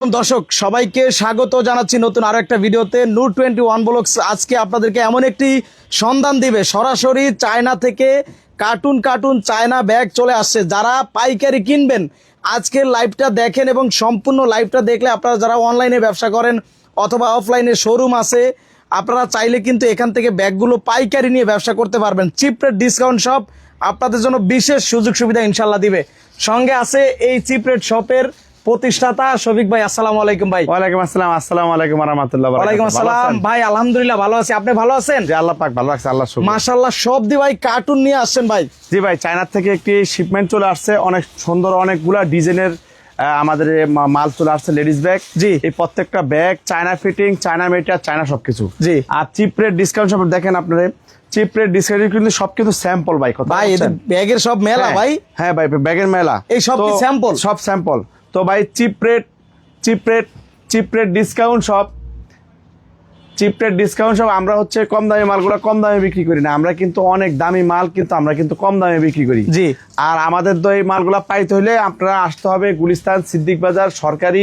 দর্শক, সবাইকে স্বাগত জানাচ্ছি নতুন আরও একটা ভিডিওতে নূর টোয়েন্টি ওয়ান ব্লগস। আজকে আপনাদেরকে এমন একটি সন্ধান দিবে, সরাসরি চায়না থেকে কার্টুন কার্টুন চায়না ব্যাগ চলে আসছে। যারা পাইকারি কিনবেন, আজকের লাইভটা দেখেন এবং সম্পূর্ণ লাইভটা দেখলে আপনারা যারা অনলাইনে ব্যবসা করেন অথবা অফলাইনে শোরুম আছে, আপনারা চাইলে কিন্তু এখান থেকে ব্যাগগুলো পাইকারি নিয়ে ব্যবসা করতে পারবেন। চিপ রেট ডিসকাউন্ট শপ আপনাদের জন্য বিশেষ সুযোগ সুবিধা ইনশাল্লাহ দিবে। সঙ্গে আছে এই চিপ রেট শপের প্রতিষ্ঠাতা শফিক ভাই আসসালামু আলাইকুম ভাই। ওয়ালাইকুম আসসালাম আসসালামু আলাইকুম রহমতুল্লাহ ওয়ালাইকুম আসসালাম। ভাই আলহামদুলিল্লাহ ভালো আছি। আপনি ভালো আছেন? জি আল্লাহ পাক ভালো রাখছে আল্লাহ শুকর। মাশাল্লাহ সব দি ভাই কার্টুন নিয়ে আসছেন ভাই। জি ভাই চায়নার থেকে একটি শিপমেন্ট চলে আসছে। অনেক সুন্দর অনেকগুলা ডিজাইনের আমাদের মাল চলে আসছে লেডিস ব্যাগ জি। এই প্রত্যেকটা bag China fitting China matter China সবকিছু। জি। আর চিপ রেট ডিসকাউন্ট সব দেখেন আপনারা চিপ রেট ডিসকাউন্ট কিন্তু সব কিন্তু স্যাম্পল ভাই কথা ভাই ব্যাগের সব মেলা হ্যাঁ, ভাই? হ্যাঁ ভাই ব্যাগের মেলা। এই সব কি তো সব স্যাম্পল তো ভাই cheap rate cheap rate cheap rate discount সব। চিপ রেট ডিসকাউন্ট সব আমরা হচ্ছে কম দামি মালগুলো কম দামে বিক্রি করি না। আমরা কিন্তু অনেক দামি মাল কিন্তু আমরা কিন্তু কম দামে বিক্রি করি। জি। আর আমাদের তো এই মালগুলো পাইতে হলে আপনারা আসতে হবে গুলিস্তান সিদ্দিক বাজার সরকারি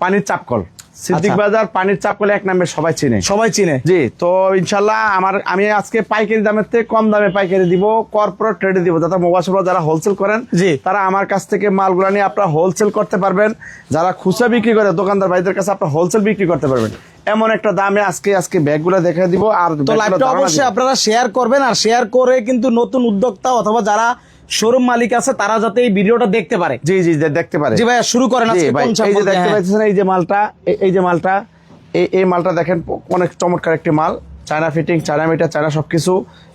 পানির চাপকল। সিদ্দিক আচ্ছা। বাজার পানির চাপকলে এক নামে সবাই চিনে। সবাই চিনে। জি তো ইনশাল্লাহ আমার আমি আজকে পাইকারি দামের থেকে কম দামে পাইকারি দিব কর্পোরেট ট্রেডে দিব। যাতে মোবাইল যারা হোলসেল করেন জি। তারা আমার কাছ থেকে মালগুলো নিয়ে আপনারা হোলসেল করতে পারবেন। যারা খুচরা বিক্রি করে দোকানদার ভাইদের কাছে আপনারা হোলসেল বিক্রি করতে পারবেন। এমন একটা দামে আজকে আজকে ব্যাগগুলো দেখে দিব আর তো লাইভটা অবশ্যই আপনারা শেয়ার করবেন আর শেয়ার করে কিন্তু নতুন উদ্যোক্তা অথবা যারা শোরুম মালিক আছে তারা যাতে এই ভিডিওটা দেখতে পারে। জি জি দেখতে পারে। জি ভাই শুরু করেন আজকে কোন এই যে দেখতে হ্যাঁ। পাচ্ছেন এই যে মালটা এই- যে মালটা এই এই মালটা দেখেন অনেক চমৎকার একটি মাল। China fitting China metre China সবকিছু।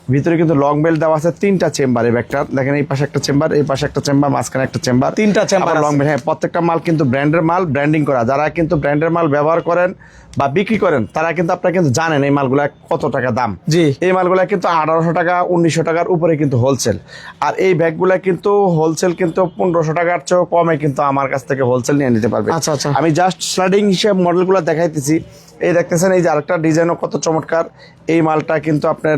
ভিতরে কিন্তু লং বেল্ট দেওয়া আছে তিনটা চেম্বার এই ব্যাগটা। দেখেন এই পাশে একটা চেম্বার এই পাশে একটা চেম্বার মাঝখানে একটা চেম্বার। তিনটা চেম্বার লং। বেল্ট হ্যাঁ প্রত্যেকটা মাল কিন্তু ব্র্যান্ডের মাল ব্র্যান্ডিং করা। যারা কিন্তু ব্র্যান্ডের মাল ব্যবহার করেন বা বিক্রি করেন তারা কিন্তু আপনারা কিন্তু জানেন এই মালগুলা কত টাকা দাম। জি। এই মালগুলা কিন্তু আঠারোশো টাকা উনিশশো টাকার উপরে কিন্তু হোলসেল আর এই ব্যাগগুলা কিন্তু হোলসেল কিন্তু পনেরোশো টাকার চেয়েও কমে কিন্তু আমার কাছ থেকে হোলসেল নিয়ে নিতে পারবে। আচ্ছা, আচ্ছা। আমি জাস্ট স্লাইডিং হিসেবে মডেলগুলো দেখাইতেছি। এই দেখতেছেন এই যে আরেকটা ডিজাইনও কত চমৎকার। এই মালটা কিন্তু আপনার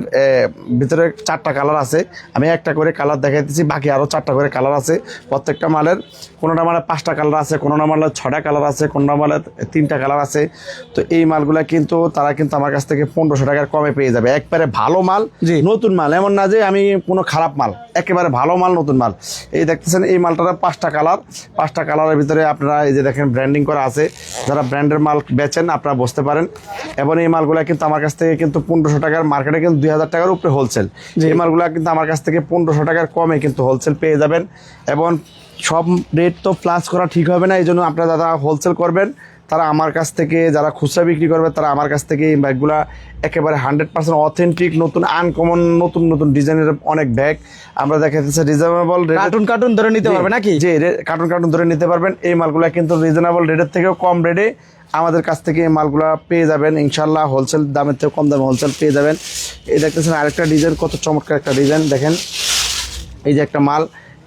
ভিতরে চারটা কালার আছে। আমি একটা করে কালার দেখাইতেছি বাকি আরও চারটা করে কালার আছে। প্রত্যেকটা মালের কোনোটা মালের পাঁচটা কালার আছে কোনোটা মালের ছটা কালার আছে কোনোটা মালের তিনটা কালার আছে। তো এই মালগুলা কিন্তু তারা কিন্তু আমার কাছ থেকে পনেরোশো টাকার কমে পেয়ে যাবে। একবারে ভালো মাল। নতুন মাল। এমন না যে আমি কোনো খারাপ মাল একেবারে ভালো মাল নতুন মাল। এই দেখতেছেন এই মালটার পাঁচটা কালার। পাঁচটা কালারের ভিতরে আপনারা এই যে দেখেন ব্র্যান্ডিং করা আছে। যারা ব্র্যান্ডের মাল বেচেন আপনারা বুঝতে পারেন। এবং এই মালগুলা কিন্তু আমার কাছ থেকে কিন্তু পনেরোশো টাকার মার্কেটে কিন্তু দুই হাজার টাকার উপরে হোলসেল এই মালগুলা কিন্তু আমার কাছ থেকে পনেরোশো টাকার কমে কিন্তু হোলসেল পেয়ে যাবেন। এবং সব রেট তো প্লাস করা ঠিক হবে না এই জন্য আপনারা দাদা হোলসেল করবেন তারা আমার কাছ থেকে যারা খুচরা বিক্রি করবে তারা আমার কাছ থেকে এই ব্যাগগুলা একেবারে হান্ড্রেড পার্সেন্ট অথেন্টিক নতুন আনকমন নতুন নতুন ডিজাইনের অনেক ব্যাগ আমরা দেখাতেছি রিজনেবল কার্টুন কার্টুন ধরে নিতে পারবে নাকি? জি কার্টুন কার্টুন ধরে নিতে পারবেন। এই মালগুলা কিন্তু রিজনেবল রেটের থেকেও কম রেটে আমাদের কাছ থেকে এই মালগুলা পেয়ে যাবেন। ইনশাল্লাহ হোলসেল দামের থেকে কম দামে হোলসেল পেয়ে যাবেন। এই দেখতেছেন আরেকটা ডিজাইন কত চমৎকার একটা ডিজাইন দেখেন। এই যে একটা মাল।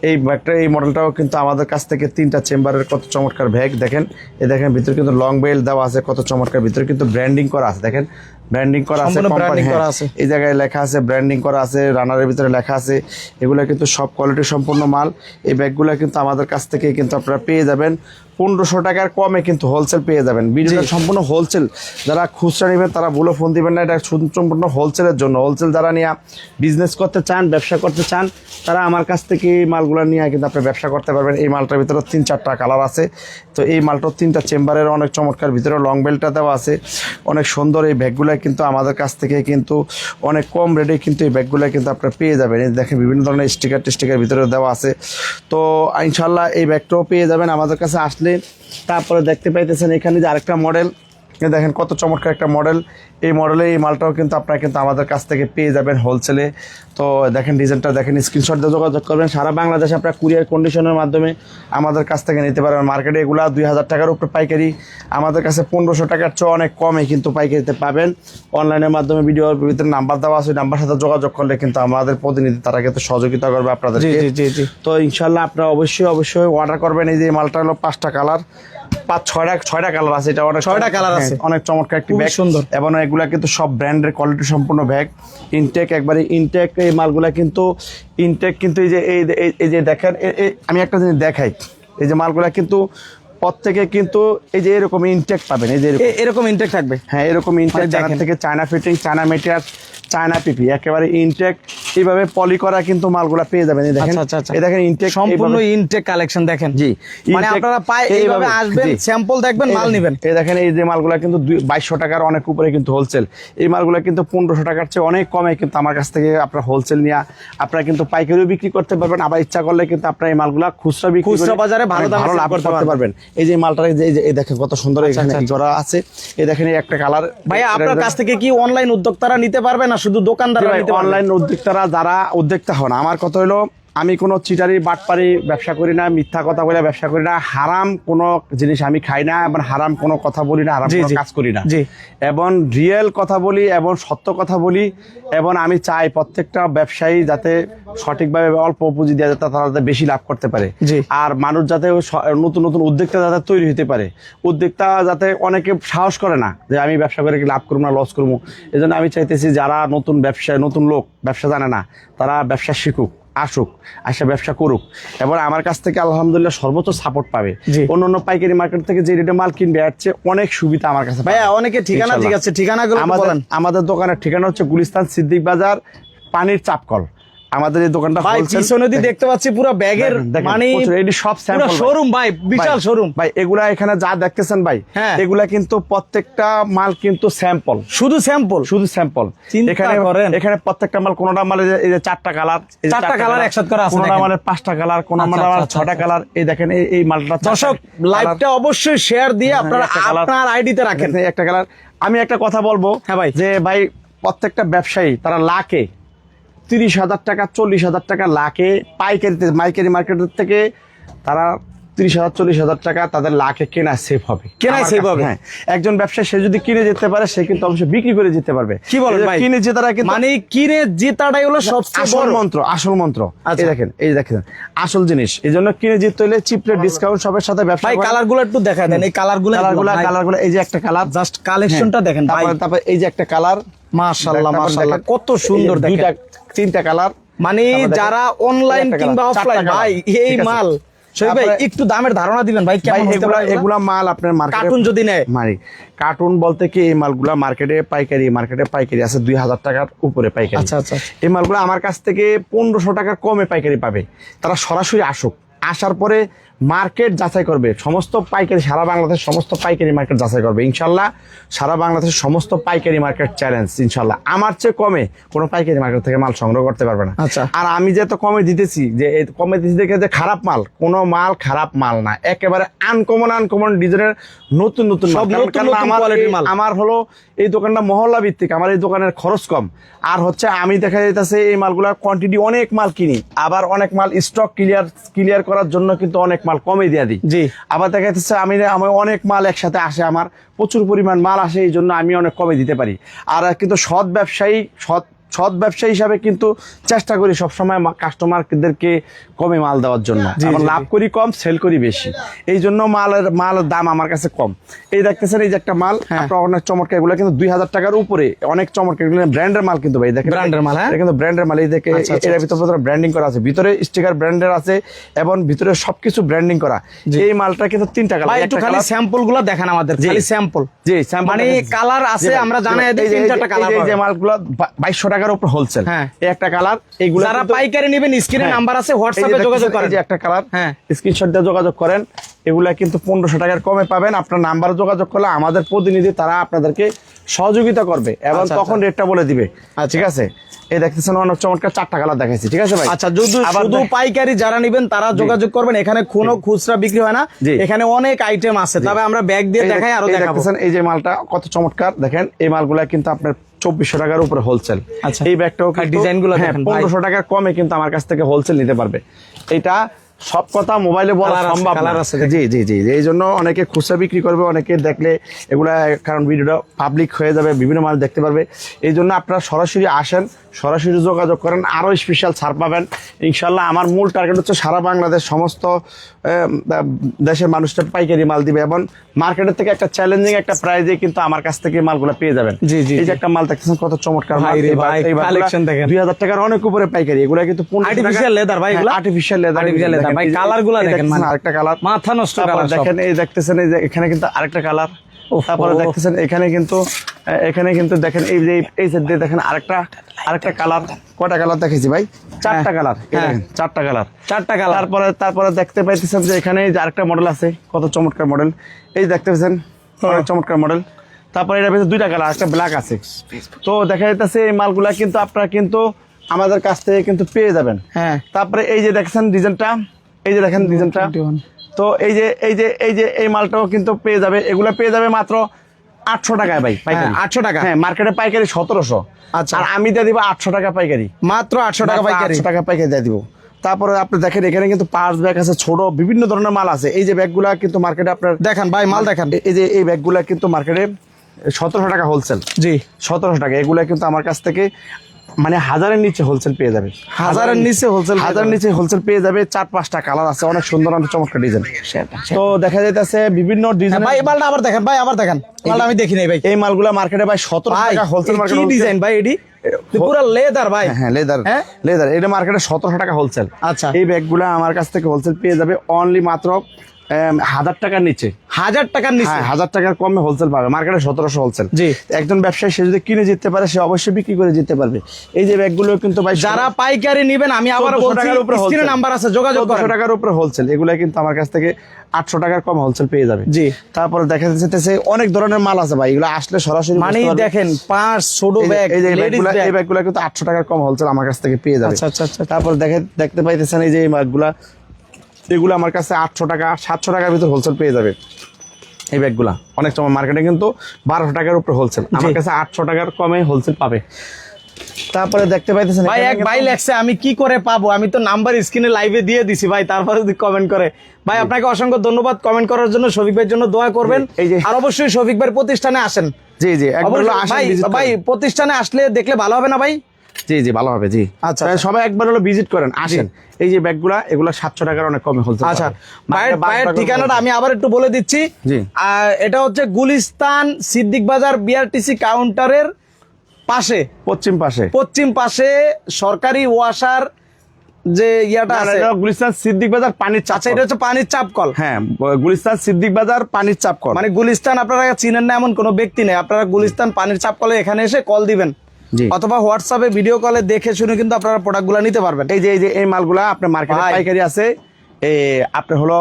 এই ব্যাগটা, এই মডেলটাও কিন্তু আমাদের কাছ থেকে তিনটা চেম্বারের কত চমৎকার ব্যাগ দেখেন। এ দেখেন, ভিতরে কিন্তু লং বেল দেওয়া আছে, কত চমৎকার। ভিতরে কিন্তু ব্র্যান্ডিং করা আছে, দেখেন। ব্র্যান্ডিং করা আছে হ্যাঁ, করা আছে। এই জায়গায় লেখা আছে ব্র্যান্ডিং করা আছে রানারের ভিতরে লেখা আছে। এগুলো কিন্তু সব কোয়ালিটি সম্পূর্ণ মাল। এই ব্যাগগুলো কিন্তু আমাদের কাছ থেকে কিন্তু আপনারা পেয়ে যাবেন। পনেরোশো টাকার কমে কিন্তু হোলসেল পেয়ে যাবেন। ভিডিওটা সম্পূর্ণ হোলসেল যারা খুচরা নেবেন তারা বলে ফোন দিবেন না এটা সম্পূর্ণ হোলসেলের জন্য। হোলসেল যারা নিয়ে বিজনেস করতে চান ব্যবসা করতে চান তারা আমার কাছ থেকে এই মালগুলো নিয়ে কিন্তু আপনি ব্যবসা করতে পারবেন। এই মালটার ভিতরে তিন চারটা কালার আছে। তো এই মালটার তিনটা চেম্বারের অনেক চমৎকার ভিতরে লং বেল্টটা দেওয়া আছে। অনেক সুন্দর এই ব্যাগগুলো কিন্তু আমাদের কাছ থেকে কিন্তু অনেক কম রেটে কিন্তু এই ব্যাগগুলো কিন্তু আপনারা পেয়ে যাবেন। দেখেন বিভিন্ন ধরনের স্টিকার টিস্টিকার ভিতরে দেওয়া আছে। তো ইনশাল্লাহ এই ব্যাগটাও পেয়ে যাবেন আমাদের কাছে আসলে। তারপরে দেখতে পাইতেছেন এখানে যে আরেকটা মডেল দেখেন কত চমৎকার একটা মডেল। এই মডেলে এই মালটাও কিন্তু আপনারা কিন্তু আমাদের কাছ থেকে পেয়ে যাবেন হোলসেলে তো দেখেন ডিজাইনটা দেখেন স্ক্রিনশট দিয়ে যোগাযোগ করবেন। সারা বাংলাদেশে আপনারা কুরিয়ার কন্ডিশনের মাধ্যমে আমাদের কাছ থেকে নিতে পারবেন। মার্কেটে এগুলা দুই হাজার টাকার উপরে পাইকারি। আমাদের কাছে পনেরোশো টাকার চেয়ে অনেক কমে কিন্তু পাইকারিতে পাবেন। অনলাইনের মাধ্যমে ভিডিওর ভিতরে নাম্বার দেওয়া আছে নাম্বার সাথে যোগাযোগ করলে কিন্তু আমাদের প্রতিনিধি তারা কিন্তু সহযোগিতা করবে আপনাদের জি জি জি জি। তো ইনশাল্লাহ আপনারা অবশ্যই অবশ্যই অর্ডার করবেন। এই যে মালটা হলো পাঁচটা কালার পাঁচ ছয়টা ছয়টা কালার আছে। এটা অনেক ছয়টা আছে। হ্যাঁ, অনেক চমৎকার একটি ব্যাগ সুন্দর। এবং এগুলা কিন্তু সব ব্র্যান্ডের কোয়ালিটি সম্পূর্ণ ব্যাগ ইনটেক একবারে ইনটেক এই মালগুলা কিন্তু ইনটেক কিন্তু এই যে এই যে দেখেন আমি একটা জিনিস দেখাই। এই যে মালগুলা কিন্তু প্রত্যেকে কিন্তু এই যে এরকম ইনটেক পাবেন এই যে এরকম। ইনটেক থাকবে। হ্যাঁ এরকম ইনটেক মানে থেকে China fitting China material China PP একেবারে ইনটেক এইভাবে পলি করা কিন্তু মালগুলা পেয়ে যাবেন এই দেখেন। আচ্ছা আচ্ছা আচ্ছা। এই দেখেন ইনটেক সম্পূর্ণ ইনটেক কালেকশন দেখেন। জি, মানে আপনারা পায় এইভাবে আসবেন স্যাম্পল দেখবেন মাল নেবেন। এই দেখেন এই যে মালগুলা কিন্তু বাইশশো টাকার অনেক উপরে কিন্তু হোলসেল এই মালগুলা কিন্তু পনেরোশো টাকার চেয়ে অনেক কমে কিন্তু আমার কাছ থেকে আপনার হোলসেল নিয়ে আপনারা কিন্তু পাইকারিও বিক্রি করতে পারবেন আবার ইচ্ছা করলে কিন্তু আপনার এই মালগুলা খুচরা বিক্রি খুচরা বাজারে ভালো দামে লাভ করতে পারবেন। এই যে মালটা এই যে এই দেখেন কত সুন্দর এখানে করা আছে। এই দেখেন এই একটা কালার ভাইয়া আপনার কাছ থেকে কি অনলাইন উদ্যোক্তারা নিতে পারবে না? শুধু দোকানদাররা নিতে পারবে? অনলাইন উদ্যোক্তারা যারা উদ্যোক্তা হন। আমার কথা হলো আমি কোনো চিটারি বাটপারি ব্যবসা করি না মিথ্যা কথা বলে ব্যবসা করি না হারাম কোনো জিনিস আমি খাই না এবং হারাম কোনো কথা বলি না হারাম কোনো কাজ করি না। এবং রিয়েল কথা বলি এবং সত্য কথা বলি এবং আমি চাই প্রত্যেকটা ব্যবসায়ী যাতে সঠিকভাবে অল্প পুঁজি দেওয়া যাতে তারা যাতে বেশি লাভ করতে পারে। আর মানুষ যাতে নতুন নতুন উদ্যোক্তা যাতে তৈরি হতে পারে। উদ্যোক্তা যাতে অনেকে সাহস করে না যে আমি ব্যবসা করে কি লাভ করব না লস করব। এই জন্য আমি চাইতেছি যারা নতুন ব্যবসায় নতুন লোক ব্যবসা জানে না তারা ব্যবসা শিখুক। আসুক আসা ব্যবসা করুক। এবার আমার কাছ থেকে আলহামদুলিল্লাহ সর্বোচ্চ সাপোর্ট পাবে। অন্য অন্য পাইকারি মার্কেট থেকে যে রেটে মাল কিনবে এর চেয়ে অনেক সুবিধা আমার কাছে ভাইয়া অনেকে ঠিকানা ঠিক আছে ঠিকানাগুলো আমাদের আমাদের দোকানের ঠিকানা হচ্ছে গুলিস্তান সিদ্দিক বাজার পানির চাপকল। আমাদের এই দোকানটা ভাই পিছনে দিয়ে দেখতে পাচ্ছি পুরো ব্যাগের মানে এটি সব পুরো স্যাম্পল শোরুম ভাই বিশাল শোরুম ভাই এগুলা এখানে যা দেখতেছেন ভাই হ্যাঁ। এগুলা কিন্তু প্রত্যেকটা মাল কিন্তু স্যাম্পল শুধু স্যাম্পল শুধু স্যাম্পল এখানে করেন। এখানে প্রত্যেকটা মাল কোনটা মালের যে- এই যে চারটা কালার চারটা কালার একসাথে করা আছে কোনটা। মালের পাঁচটা কালার কোন আচ্ছা, আচ্ছা, আচ্ছা, ছটা আচ্ছা। কালার এই দেখেন এই এই মালটা দর্শক। লাইভটা অবশ্যই শেয়ার দিয়ে আপনারা একটা colour। আপনার আইডিতে রাখেন একটা কালার আমি একটা কথা বলব হ্যাঁ ভাই। যে ভাই প্রত্যেকটা ব্যবসায়ী তারা লাখে তিরিশ হাজার টাকা চল্লিশ হাজার টাকা লাখে পাইকারিতে মাইকারি মার্কেটের থেকে তারা তিরিশ হাজার চল্লিশ হাজার টাকা তাদের লাখে কেনা সেফ হবে। safe কাছে- হবে। হ্যাঁ একজন ব্যবসায়ী সে যদি কিনে যেতে পারে সে কিন্তু অবশ্যই বিক্রি করে যেতে পারবে। কি বলেন ভাই? কিনে জেতারা কিন্তু মানে কিনে জেতাটাই হলো সবচেয়ে বড়। মন্ত্র আসল মন্ত্র। আচ্ছা। এই দেখেন এই দেখেন আসল জিনিস। এই জন্য কিনে জিততে হলে চিপলে ডিসকাউন্ট সবের সাথে ব্যবসা ভাই। কালারগুলো একটু দেখা দেন। এই কালারগুলো কালারগুলা কালারগুলা এই যে একটা কালার জাস্ট কালেকশনটা দেখেন ভাই। তারপরে এই যে একটা কালার মাশাআল্লাহ মাশাআল্লাহ কত সুন্দর দেখেন। দুইটা তিনটা কালার মানে যারা অনলাইন কিংবা অফলাইন ভাই এই মাল ভাই একটু দামের ধারণা দিবেন ভাই কেমন এগুলা এগুলা? এগুলা মাল আপনার মার্কেটে কার্টুন যদি নেয়। মানে কার্টুন বলতে কি এই মালগুলা মার্কেটে পাইকারি মার্কেটে পাইকারি আছে দুই হাজার টাকার উপরে পাইকারি। আচ্ছা, আচ্ছা। এই মালগুলা আমার কাছ থেকে পনেরোশো টাকার কমে পাইকারি পাবে। তারা সরাসরি আসুক। আসার পরে মার্কেট যাচাই করবে। সমস্ত পাইকারি সারা বাংলাদেশ সমস্ত পাইকারি মার্কেট যাচাই করবে। ইনশাল্লাহ সারা বাংলাদেশের সমস্ত পাইকারি মার্কেট চ্যালেঞ্জ ইনশাল্লাহ। আমার চেয়ে কমে কোনো পাইকারি মার্কেট থেকে মাল সংগ্রহ করতে পারবে না। আচ্ছা। আর আমি যে তো কমে দিতেছি যে কমে দিতেছি দেখে যে খারাপ মাল কোনো মাল খারাপ মাল না। একেবারে আনকমন আনকমন ডিজাইনের নতুন নতুন মাল। আমার হলো এই দোকানটা মহল্লা ভিত্তিক আমার এই দোকানের খরচ কম। আর হচ্ছে আমি দেখা যাইতেছে এই মালগুলার কোয়ান্টিটি অনেক মাল কিনি। আবার অনেক মাল স্টক ক্লিয়ার ক্লিয়ার করার জন্য কিন্তু অনেক মাল কমে দিয়ে দিই জি। আবার দেখা যাচ্ছে আমি আমার অনেক মাল একসাথে আসে আমার প্রচুর পরিমাণ মাল আসে এই জন্য আমি অনেক কমে দিতে পারি আর কিন্তু সৎ ব্যবসায়ী সৎ সৎ ব্যবসায়ী হিসাবে কিন্তু চেষ্টা করি সবসময় কাস্টমারদেরকে কমে মাল দেওয়ার জন্য। জি, লাভ করি কম সেল করি বেশি। এই জন্য মালের মালের দাম আমার কাছে কম। এই দেখতেছেন এই যে একটা মাল হ্যাঁ। অনেক চমৎকার এগুলো কিন্তু দুই হাজার টাকার উপরে অনেক চমৎকার এগুলো ব্র্যান্ডের মাল কিন্তু ভাই দেখেন। এর মাল, হ্যাঁ? কিন্তু ব্র্যান্ডের মাল এই দেখে আচ্ছা, আচ্ছা, এর ভিতরে ব্র্যান্ডিং করা আছে। ভিতরে স্টিকার ব্র্যান্ডের আছে এবং ভিতরে সবকিছু ব্র্যান্ডিং করা। এই মালটা কিন্তু তিন টাকা ভাই একটু খালি স্যাম্পলগুলো দেখান আমাদের। খালি স্যাম্পল জি মানে কালার আছে আমরা জানাই দিই এই যে- তিন এই যে- চারটা কালার এই যে- মালগুলো বাইশশো টাকার উপর হোলসেল হ্যাঁ। এই একটা কালার এইগুলো যারা পাইকারি নেবেন স্ক্রিনে হ্যাঁ। নাম্বার আছে হোয়াটসঅ্যাপে যোগাযোগ করেন। এই যে একটা কালার হ্যাঁ। স্ক্রিনশট দিয়ে যোগাযোগ করেন। এগুলা কিন্তু পনেরোশো টাকার কমে পাবেন। আপনার নাম্বার যোগাযোগ করলে আমাদের প্রতিনিধি তারা আপনাদেরকে সহযোগিতা করবে এবং আচ্ছা, তখন রেটটা বলে দিবে। আচ্ছা। ঠিক আছে? এই দেখতেছেন অনেক চমৎকার চারটা কালার দেখাইছি। ঠিক আছে ভাই? আচ্ছা যদি শুধু পাইকারি যারা নেবেন তারা যোগাযোগ করবেন। এখানে কোনো খুচরা বিক্রি হয় না। এখানে অনেক আইটেম আছে। তবে আমরা ব্যাগ দিয়ে দেখাই আরও দেখতেছেন এই যে মালটা কত চমৎকার। দেখেন এই মালগুলা কিন্তু আপনার চব্বিশশো টাকার উপরে হোলসেল আচ্ছা। এই ব্যাগটাও ডিজাইনগুলো হ্যাঁ পনেরোশো টাকার কমে কিন্তু আমার কাছ থেকে হোলসেল নিতে পারবে। এটা সব কথা মোবাইলে বলা সম্ভব জি জি জি। এই জন্য অনেকে খুচরা বিক্রি করবে অনেকে দেখলে এগুলা কারণ ভিডিওটা পাবলিক হয়ে যাবে বিভিন্ন মানুষ দেখতে পারবে। এই জন্য আপনারা সরাসরি আসেন সরাসরি যোগাযোগ করেন আরও স্পেশাল ছাড় পাবেন ইনশাল্লাহ আমার মূল টার্গেট হচ্ছে সারা বাংলাদেশ সমস্ত দেশের মানুষটা পাইকারি মাল দিবে এবং মার্কেটের থেকে একটা চ্যালেঞ্জিং একটা প্রাইজে কিন্তু আমার কাছ থেকে মালগুলো পেয়ে যাবেন জি, জি, এই যে একটা মাল দেখতেছেন কত চমৎকার দেখেন। দুই হাজার টাকার অনেক উপরে পাইকারি এগুলা কিন্তু আর্টিফিশিয়াল leather ভাই এগুলা? আর্টিফিশিয়াল লেদার Artificial leather, ভাই, এই যে- colour গুলা এই দেখেন মানে। আরেকটা কালার মাথা নষ্ট কালার দেখেন এই দেখতেছেন এই যে এখানে কিন্তু আরেকটা কালার। তারপরে দেখতেছেন এখানে কিন্তু এখানে কিন্তু দেখেন এই যে এই সাইড দিয়ে দেখেন আরেকটা আরেকটা কালার কয়টা কালার দেখেছি ভাই? চারটা কালার হ্যাঁ। চারটা কালার চারটা কালার তারপরে তারপরে দেখতে পাইতেছেন যে এখানে যে আরেকটা মডেল আছে কত চমৎকার মডেল এই দেখতে পাচ্ছেন অনেক চমৎকার মডেল তারপরে এটা ভিতরে দুইটা কালার একটা ব্ল্যাক আছে। তো দেখা যাইতেছে এই মালগুলা কিন্তু আপনারা কিন্তু আমাদের কাছ থেকে কিন্তু পেয়ে যাবেন। হ্যাঁ। তারপরে এই যে দেখছেন ডিজাইনটা এই যে দেখেন ডিজাইনটা তো এই যে এই যে এই যে এই মালটাও কিন্তু পেয়ে যাবে। এগুলা পেয়ে যাবে মাত্র আটশো টাকায় ভাই পাইকারি। হ্যাঁ, 800 টাকা। হ্যাঁ মার্কেটে পাইকারি সতেরোশো। আচ্ছা। আর আমি দিয়ে দিব আটশো টাকা পাইকারি। মাত্র আটশো টাকা পাইকারি আটশো টাকা পাইকারি দিয়ে দিব। তারপরে আপনি দেখেন এখানে কিন্তু পার্স ব্যাগ আছে ছোট বিভিন্ন ধরনের মাল আছে। এই যে ব্যাগগুলা কিন্তু মার্কেটে আপনার দেখান ভাই মাল দেখান। এই যে এই ব্যাগগুলা কিন্তু মার্কেটে সতেরোশো টাকা হোলসেল জি। সতেরোশো টাকা। এগুলা কিন্তু আমার কাছ থেকে মানে হাজারের নিচে হোলসেল পেয়ে যাবে। হাজারের নিচে হোলসেল হাজারের নিচে হোলসেল পেয়ে যাবে চার পাঁচটা কালার আছে অনেক সুন্দর অনেক চমৎকার ডিজাইন তো দেখা যাইতেছে বিভিন্ন ডিজাইন ভাই এই মালটা আবার দেখেন ভাই আবার দেখেন। মালটা আমি দেখি নাই ভাই। এই মালগুলা মার্কেটে ভাই সতেরো ভাই টাকা হোলসেল মার্কেট ডিজাইন ভাই এডি পুরো লেদার ভাই। হ্যাঁ লেদার। হ্যাঁ? লেদার। এটা মার্কেটে সতেরোশো টাকা হোলসেল আচ্ছা। এই ব্যাগগুলো আমার কাছ থেকে হোলসেল পেয়ে যাবে অনলি মাত্র হাজার টাকার নিচে। হাজার টাকার নিচে? হ্যাঁ হাজার টাকার কমে হোলসেল পাবে। মার্কেটে সতেরোশো হোলসেল জি। একজন ব্যবসায়ী সে যদি কিনে জিততে পারে সে অবশ্যই বিক্রি করে জিততে পারবে। এই যে ব্যাগগুলো কিন্তু ভাই যারা পাইকারি নিবেন আমি আবার বলছি। নাম্বার আছে যোগাযোগ করেন। টাকার উপরে হোলসেল এগুলো কিন্তু আমার কাছ থেকে আটশো টাকার কম হোলসেল পেয়ে যাবে। জি। তারপরে দেখা যাচ্ছে অনেক ধরনের মাল আছে ভাই এগুলো আসলে সরাসরি মানে দেখেন পাঁচ ছোট ব্যাগ এই যে এই ব্যাগগুলো কিন্তু আটশো টাকার কম হোলসেল আমার কাছ থেকে পেয়ে যাবে। আচ্ছা, আচ্ছা, আচ্ছা। তারপর দেখে দেখতে পাইতেছেন এই যে এই ব্যাগগুলা এগুলো আমার কাছে আটশো টাকা সাতশো টাকার ভিতর হোলসেল পেয়ে যাবে এই ব্যাগগুলা অনেক সময় মার্কেটে কিন্তু বারোশো টাকার উপরে হোলসেল আমার কাছে আটশো টাকার কমে হোলসেল পাবে। তারপরে দেখতে পাইতেছেন ভাই এক ভাই লেখছে আমি কি করে পাবো? আমি তো নাম্বার স্ক্রিনে লাইভে দিয়ে দিছি ভাই। তারপরে যদি কমেন্ট করে। ভাই আপনাকে অসংখ্য ধন্যবাদ। কমেন্ট করার জন্য শফিক ভাইয়ের জন্য দোয়া করবেন। এই যে- আর অবশ্যই শফিক ভাইয়ের প্রতিষ্ঠানে আসেন। জি জি একবার ভাই প্রতিষ্ঠানে আসলে দেখলে ভালো হবে না ভাই? জি জি ভালো হবে জি। আচ্ছা, আচ্ছা। সবাই একবার হলো ভিজিট করেন আসেন। এই যে ব্যাগগুলা এগুলা সাতশো টাকার অনেক কমে হোলসেল আচ্ছা ভাইয়ের ঠিকানাটা আমি আবার একটু বলে দিচ্ছি। জি। আর এটা হচ্ছে গুলিস্তান সিদ্দিক বাজার বিআরটিসি কাউন্টারের পাশে। পশ্চিম পাশে। পশ্চিম পাশে সরকারি ওয়াসার যে ইয়াটা আছে। গুলিস্তান সিদ্দিক বাজার পানির চাপ আচ্ছা এটা হচ্ছে পানির চাপ কল। হ্যাঁ গুলিস্তান সিদ্দিক বাজার পানির চাপ কল। মানে গুলিস্তান আপনারা চিনেন না এমন কোনো ব্যক্তি নেই। আপনারা গুলিস্তান পানির চাপ কলে এখানে এসে কল দিবেন। অথবা হোয়াটসঅ্যাপে ভিডিও কলে দেখে শুনে কিন্তু আপনারা প্রোডাক্টগুলো নিতে পারবেন। এই যে এই যে এই মালগুলা আপনার মার্কেটে পাইকারি আছে। এ আপনার হলো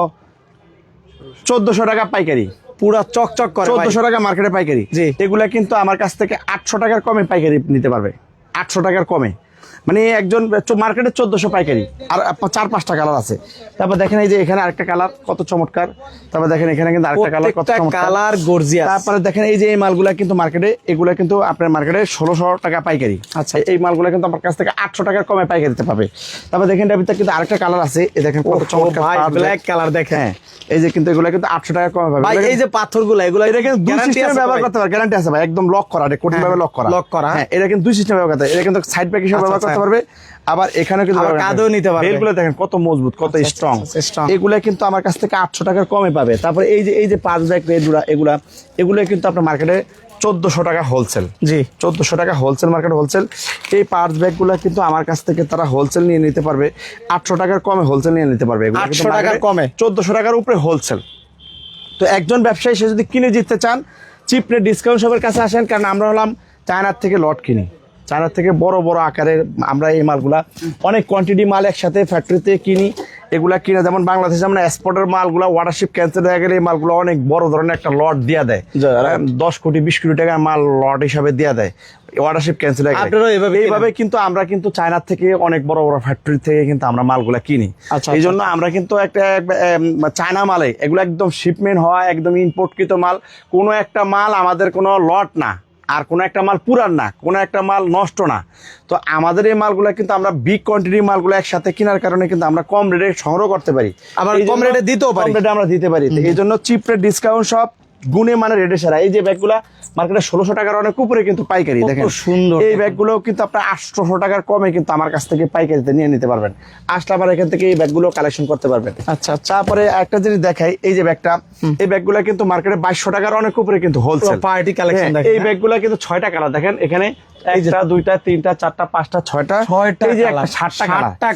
চোদ্দশো টাকা পাইকারি। পুরা চকচক করে। চোদ্দশো টাকা মার্কেটে পাইকারি। জি। এগুলা কিন্তু আমার কাছ থেকে আটশো টাকার কমে পাইকারি নিতে পারবে। আটশো টাকার কমে। মানে একজন মার্কেটে চোদ্দশো পাইকারি আর চার পাঁচটা কালার আছে। তারপর দেখেন এই যে এখানে আরেকটা কালার কত চমৎকার। তারপর দেখেন এখানে কিন্তু আরেকটা কালার কত কালার গর্জিয়াস তারপরে দেখেন এই যে এই মালগুলা কিন্তু মার্কেটে এগুলা কিন্তু আপনার মার্কেটে ষোলোশো টাকা পাইকারি। আচ্ছা। এই মালগুলা কিন্তু আমার কাছ থেকে আটশো টাকার কমে পাইকারি দিতে পাবে। তারপর দেখেন এটার ভিতরে কিন্তু আরেকটা কালার আছে এই দেখেন কত চমৎকার। ব্ল্যাক কালার দেখেন। হ্যাঁ এই যে কিন্তু এগুলা কিন্তু আটশো টাকা কমে পাবে। এই যে পাথরগুলো এগুলো এটা কিন্তু দুই সিস্টেমে ব্যবহার করতে পারবে গ্যারান্টি আছে ভাই একদম লক করা কঠিন হ্যাঁ, ভাবে লক করা। lock করা। হ্যাঁ এটা কিন্তু দুই সিস্টেমে ব্যবহার করতে এটা কিন্তু সাইড প্যাক হিসেবে আচ্ছা, ব্যবহার করতে আচ্ছা। পারবে আবার এখানেও কিন্তু কাঁধেও নিতে পারবে। বেলগুলো দেখেন কত মজবুত কত আচ্ছা, স্ট্রং আচ্ছা, strong। এগুলা কিন্তু আমার কাছ থেকে আটশো টাকার কমে পাবে। তারপরে এই যে এই যে পাঁচ ব্যাগ এগুলা এগুলা এগুলো কিন্তু আপনার মার্কেটে চোদ্দশো টাকা হোলসেল জি। চোদ্দশো টাকা হোলসেল মার্কেট হোলসেল এই পার্স ব্যাগগুলো কিন্তু আমার কাছ থেকে তারা হোলসেল নিয়ে নিতে পারবে। আটশো টাকার কমে হোলসেল নিয়ে নিতে পারবে। 800 টাকার কমে? চোদ্দশো টাকার উপরে হোলসেল তো একজন ব্যবসায়ী সে যদি কিনে জিততে চান চিপ রেট ডিসকাউন্ট সবের কাছে আসেন কারণ আমরা হলাম চায়নার থেকে লট কিনি। চায়নার থেকে বড় বড় আকারের আমরা এই মালগুলা অনেক কোয়ান্টিটি মাল একসাথে ফ্যাক্টরিতে কিনি এগুলা কিনে যেমন বাংলাদেশে আমরা এক্সপোর্টের মালগুলা ওয়াটারশিপ ক্যান্সেল হয়ে গেলে এই মালগুলো অনেক বড় ধরনের একটা লট দিয়া দেয়। দশ কোটি বিশ কোটি টাকার মাল লট হিসাবে দেওয়া দেয় ওয়াটারশিপ ক্যান্সেল হয়ে গেলে। এইভাবে কিন্তু আমরা কিন্তু চায়নার থেকে অনেক বড় বড় ফ্যাক্টরি থেকে কিন্তু আমরা মালগুলা কিনি। আচ্ছা, এই জন্য আমরা কিন্তু একটা চায়না মালে এগুলো একদম শিপমেন্ট হওয়া একদম ইম্পোর্টকৃত মাল কোনো একটা মাল আমাদের কোনো লট না। আর কোনো একটা মাল পুরান না কোনো একটা মাল নষ্ট না। তো আমাদের এই মালগুলো কিন্তু আমরা বিগ কোয়ান্টিটির মালগুলো একসাথে কেনার কারণে কিন্তু আমরা কম রেটে সংগ্রহ করতে পারি। আবার কম রেটে দিতেও পারি। কম রেটে আমরা দিতে পারি। এই জন্য চিপ রেট ডিসকাউন্ট সব গুণে মানে রেটে সেরা। এই যে ব্যাগগুলা মার্কেটে ষোলোশো টাকার অনেক উপরে কিন্তু পাইকারি দেখেন। সুন্দর। এই ব্যাগগুলো কিন্তু আপনার আটশোশো টাকার কমে কিন্তু আমার কাছ থেকে পাইকারিতে নিয়ে নিতে পারবেন। আসলে আবার এখান থেকে এই ব্যাগগুলো কালেকশন করতে পারবেন। আচ্ছা আচ্ছা। তারপরে একটা জিনিস দেখাই এই যে ব্যাগটা এই ব্যাগগুলো কিন্তু মার্কেটে বাইশশো টাকার অনেক উপরে কিন্তু হোলসেল পুরো party collection দেখেন, এই হ্যাঁ? ব্যাগগুলো কিন্তু ছয়টা কালার দেখেন এখানে একটা দুইটা তিনটা চারটা পাঁচটা ছয়টা। ছয়টা এই যে একটা সাতটা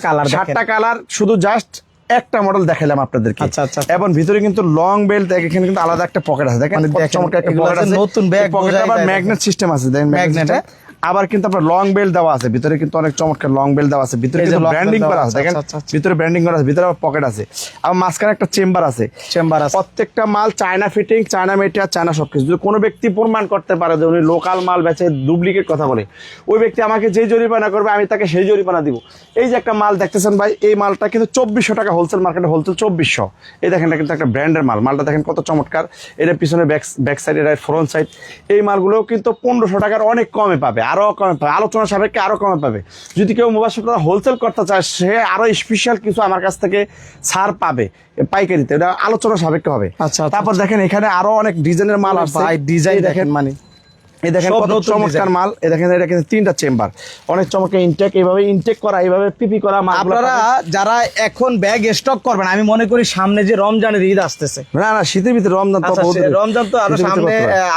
কালার। সাতটা কালার শুধু জাস্ট একটা মডেল দেখালাম আপনাদেরকে। আচ্ছা, আচ্ছা। এবং ভিতরে কিন্তু লং বেল্ট এখানে কিন্তু আলাদা একটা পকেট আছে। দেখেন মানে চমৎকার একটা পকেট আছে। নতুন ব্যাগ পকেট আবার ম্যাগনেট সিস্টেম আছে দেখেন ম্যাগনেট? আবার কিন্তু আপনার লং বেল্ট দেওয়া আছে ভিতরে কিন্তু অনেক চমৎকার লং বেল্ট দেওয়া আছে ভিতরে কিন্তু ব্র্যান্ডিং করা আছে, দেখেন আচ্ছা, আচ্ছা। ভিতরে ব্র্যান্ডিং করা আছে ভিতরে আবার পকেট আছে। আবার মাঝখানে একটা চেম্বার আছে। চেম্বার আছে। প্রত্যেকটা মাল China fitting China material China সবকিছু যদি কোনো ব্যক্তি প্রমাণ করতে পারে যে উনি লোকাল মাল বেচে ডুপ্লিকেট কথা বলে ওই ব্যক্তি আমাকে যেই জরিমানা করবে আমি তাকে সেই জরিমানা দিব। এই যে একটা মাল দেখতেছেন ভাই এই মালটা কিন্তু চব্বিশশো টাকা হোলসেল মার্কেটে হোলসেল চব্বিশশো। এই দেখেন এটা কিন্তু একটা ব্র্যান্ডের মাল। মালটা দেখেন কত চমৎকার। এটা পিছনে ব্যাক ব্যাক সাইড এটা ফ্রন্ট সাইড এই মালগুলো কিন্তু পনেরোশো টাকার অনেক কমে পাবে। আরও কমে পাবে আলোচনা সাপেক্ষে আরও কমে পাবে। যদি কেউ মোবাইল শপটা হোলসেল করতে চায় সে আরও স্পেশাল কিছু আমার কাছ থেকে ছাড় পাবে পাইকারিতে। এটা আলোচনা সাপেক্ষে হবে। আচ্ছা, আচ্ছা। তারপর দেখেন এখানে আরও অনেক ডিজাইনের মাল আছে ডিজাইন দেখেন মানে? এই দেখেন সব কত চমৎকার মাল। এই দেখেন এটা কিন্তু তিনটা চেম্বার অনেক চমৎকার ইনটেক এইভাবে ইনটেক করা এইভাবে পিপি করা মাল আপনারা যারা এখন ব্যাগ স্টক করবেন আমি মনে করি সামনে যে রমজানের ঈদ আসতেছে। না না শীতের ভিতরে রমজান তো আচ্ছা। রমজান তো আরও সামনে,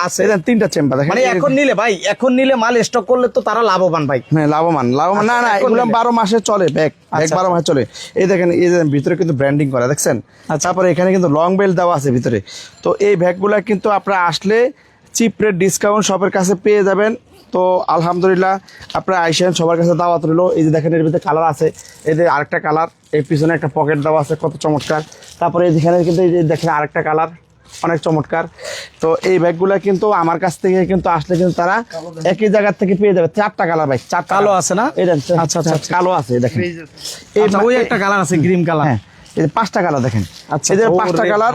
আছে। দেখেন তিনটা চেম্বার দেখেন মানে এখন নিলে ভাই এখন নিলে মাল স্টক করলে তো তারা লাভবান ভাই। হ্যাঁ লাভবান লাভবান। না আচ্ছা, না এখন এগুলো নিলে। বারো মাসে চলে ব্যাগ ব্যাগ আচ্ছা, বারো মাসে চলে। এই দেখেন এই যে ভিতরে কিন্তু ব্র্যান্ডিং করা দেখছেন? আচ্ছা। তারপরে এখানে কিন্তু লং বেল্ট দেওয়া আছে ভিতরে। তো এই ব্যাগগুলা কিন্তু আপনারা আসলে চিপ রেট ডিসকাউন্ট শপের কাছে পেয়ে যাবেন। তো আলহামদুলিল্লাহ আপনারা আইসেন সবার কাছে দাওয়াত রইল। এই যে দেখেন এর ভিতরে কালার আছে। এই যে আরেকটা কালারের পিছনে একটা পকেট দেওয়া আছে কত চমৎকার। তারপরে এই যেখানে কিন্তু এই যে দেখেন আরেকটা কালার অনেক চমৎকার। তো এই ব্যাগগুলা কিন্তু আমার কাছ থেকে কিন্তু আসলে কিন্তু তারা একই জায়গা থেকে পেয়ে যাবে। চারটা কালার ভাই চার কালো আছে না? আচ্ছা, আচ্ছা, আচ্ছা। কালো আছে দেখেন। আচ্ছা, ওই একটা কালার আছে গ্রিন কালার হ্যাঁ এই পাঁচটা কালার দেখেন। আচ্ছা, পাঁচটা কালার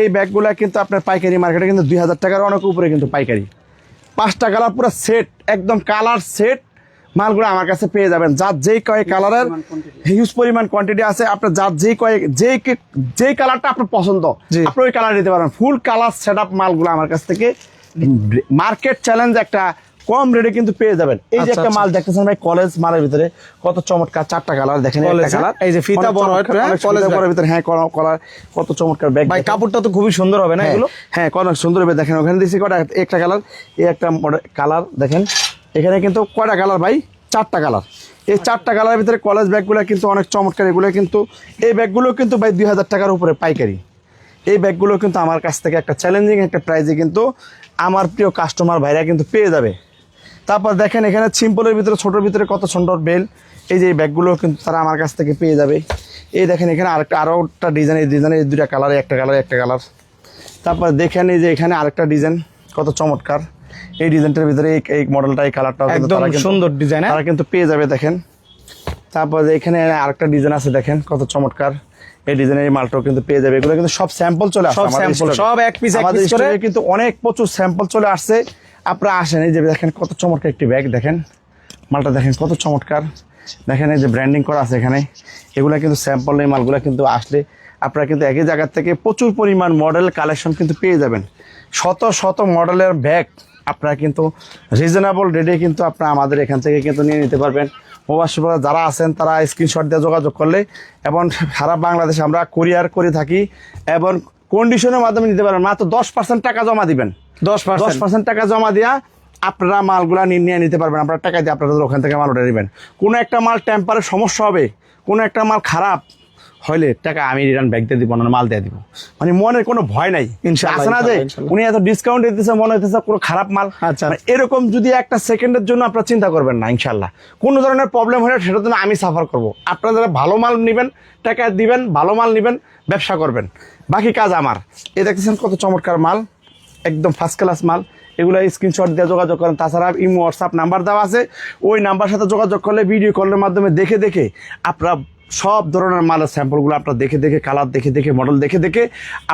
এই ব্যাগগুলা কিন্তু আপনার পাইকারি মার্কেটে কিন্তু দুই হাজার টাকার অনেক উপরে কিন্তু পাইকারি। পাঁচটা কালার পুরো সেট একদম কালার সেট মালগুলো আমার কাছে পেয়ে যাবেন। যার যেই কয়েক কালারের হিউজ পরিমাণ কোয়ান্টিটি আছে আপনার যার যেই কয়েক যেই যেই কালারটা আপনার পছন্দ জি। আপনি ওই কালার নিতে পারেন ফুল কালার সেট আপ মালগুলো আমার কাছ থেকে। মার্কেট চ্যালেঞ্জ একটা কম রেটে কিন্তু পেয়ে যাবেন। এই যে আচ্ছা, একটা আচ্ছা। মাল দেখতেছেন ভাই কলেজ মালের ভিতরে কত চমৎকার চারটা কালার দেখেন কালার এই যে ফিতা বড় হ্যাঁ, কলেজ college bag। ভিতরে হ্যাঁ কলা- কলার কত চমৎকার ব্যাগ ভাই কাপড়টা তো খুবই সুন্দর হবে না এগুলো? হ্যাঁ অনেক সুন্দর হবে দেখেন ওখানে দিয়েছি কটা একটা কালার এই একটা কালার দেখেন। এখানে কিন্তু কয়টা কালার ভাই? চারটা কালার এই চারটা কালারের ভিতরে কলেজ ব্যাগগুলো কিন্তু অনেক চমৎকার এগুলো কিন্তু এই ব্যাগগুলো কিন্তু ভাই দুই হাজার টাকার উপরে পাইকারি। এই ব্যাগগুলো কিন্তু আমার কাছ থেকে একটা চ্যালেঞ্জিং একটা প্রাইজে কিন্তু আমার প্রিয় কাস্টমার ভাইরা কিন্তু পেয়ে যাবে। তারপর দেখেন এখানে সিম্পলের ভিতরে ছোটোর ভিতরে কত সুন্দর বেল। এই যে ব্যাগগুলো কিন্তু তারা আমার কাছ থেকে পেয়ে যাবে। এই দেখেন এখানে আরেকটা আরও একটা ডিজাইন এই ডিজাইনের এই দুটা কালার একটা কালার একটা কালার তারপর দেখেন এই যে এখানে আরেকটা ডিজাইন কত চমৎকার। এই ডিজাইনটার ভিতরে এই মডেলটা এই কালারটা একদম সুন্দর ডিজাইন তারা কিন্তু পেয়ে যাবে দেখেন। তারপর এখানে আরেকটা ডিজাইন আছে দেখেন কত চমৎকার। এই ডিজাইনের মালটাও কিন্তু পেয়ে যাবে। এগুলো কিন্তু সব স্যাম্পল চলে আসছে সব এক এক আমাদের। কিন্তু অনেক প্রচুর স্যাম্পল চলে আসছে। আপনারা আসেন, এই যে দেখেন কত চমৎকার একটি ব্যাগ দেখেন। মালটা দেখেন কত চমৎকার। দেখেন এই যে ব্র্যান্ডিং করা আছে এখানে। এগুলো কিন্তু স্যাম্পল এই মালগুলো কিন্তু আসলে আপনারা কিন্তু একই জায়গার থেকে প্রচুর পরিমাণ মডেল কালেকশন কিন্তু পেয়ে যাবেন। শত শত মডেলের ব্যাগ আপনারা কিন্তু রিজনেবল রেটে কিন্তু আপনারা আমাদের এখান থেকে কিন্তু নিয়ে নিতে পারবেন। প্রবাসীরা যারা আছেন, তারা স্ক্রিনশট দিয়ে যোগাযোগ করলে এবং সারা বাংলাদেশে আমরা কুরিয়ার করে থাকি এবং কন্ডিশনের মাধ্যমে নিতে পারবেন। মাত্র দশ পার্সেন্ট টাকা জমা দিবেন। দশ দশ পার্সেন্ট টাকা জমা দিয়া আপনারা মালগুলা নিয়ে নিয়ে নিতে পারবেন। আপনারা টাকা দিয়ে আপনারা ওখান থেকে মাল উঠে নেবেন কোনো একটা মাল টেম্পারের সমস্যা হবে কোনো একটা মাল খারাপ হইলে টাকা আমি রিটার্ন ব্যাগ দিয়ে দিব না মাল দিয়ে দিব। মানে মনের কোনো ভয় নাই। আছে না যে। উনি এত ডিসকাউন্ট দিতেছে মনে হইতেছে কোনো খারাপ মাল। আচ্ছা। মানে এরকম যদি একটা সেকেন্ডের জন্য আপনারা চিন্তা করবেন না ইনশাল্লাহ। কোনো ধরনের প্রবলেম হলে সেটার জন্য আমি সাফার করব। আপনারা যারা ভালো মাল নেবেন টাকা দিবেন ভালো মাল নেবেন ব্যবসা করবেন। বাকি কাজ আমার। এ দেখতেছেন কত চমৎকার মাল। একদম ফার্স্ট ক্লাস মাল। এগুলো স্ক্রিনশট দিয়ে যোগাযোগ করেন। তাছাড়া ইমো হোয়াটসঅ্যাপ নাম্বার দেওয়া আছে। ওই নাম্বার সাথে যোগাযোগ করলে ভিডিও কলের মাধ্যমে দেখে দেখে আপনারা সব ধরনের মালের স্যাম্পলগুলো আপনার দেখে দেখে কালার দেখে দেখে মডেল দেখে দেখে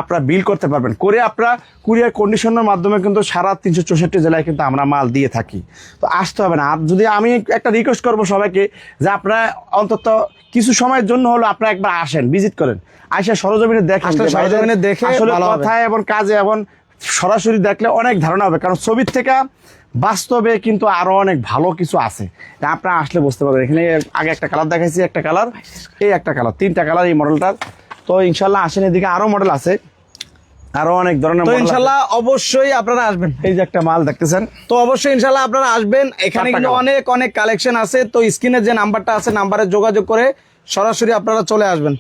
আপনারা বিল করতে পারবেন। করে আপনারা কুরিয়ার কন্ডিশনের মাধ্যমে কিন্তু সারা তিনশো চৌষট্টি জেলায় কিন্তু আমরা মাল দিয়ে থাকি। তো আসতে হবে না। আর যদি আমি একটা রিকোয়েস্ট করব সবাইকে যে আপনারা অন্তত কিছু সময়ের জন্য হলো আপনারা একবার আসেন ভিজিট করেন। আসে সরজমিনে দেখেন সরজমিনে দেখে আসলে কথায় এবং কাজে এবং সরাসরি দেখলে অনেক ধারণা হবে। কারণ ছবির থেকে বাস্তবে কিন্তু আরও অনেক ভালো কিছু আছে। আপনারা আসলে বুঝতে পারবেন। এখানে আগে একটা কালার দেখাইছি একটা কালার এই একটা কালার তিনটা কালার এই মডেলটার তো ইনশাল্লাহ আসেন এদিকে আরও মডেল আছে। আরও অনেক ধরনের তো ইনশাল্লাহ অবশ্যই আপনারা আসবেন। এই যে একটা মাল দেখতেছেন। তো অবশ্যই ইনশাল্লাহ আপনারা আসবেন। এখানে কিন্তু অনেক অনেক কালেকশন আছে। তো স্ক্রিনের যে নাম্বারটা আছে নাম্বারে যোগাযোগ করে সরাসরি আপনারা চলে আসবেন।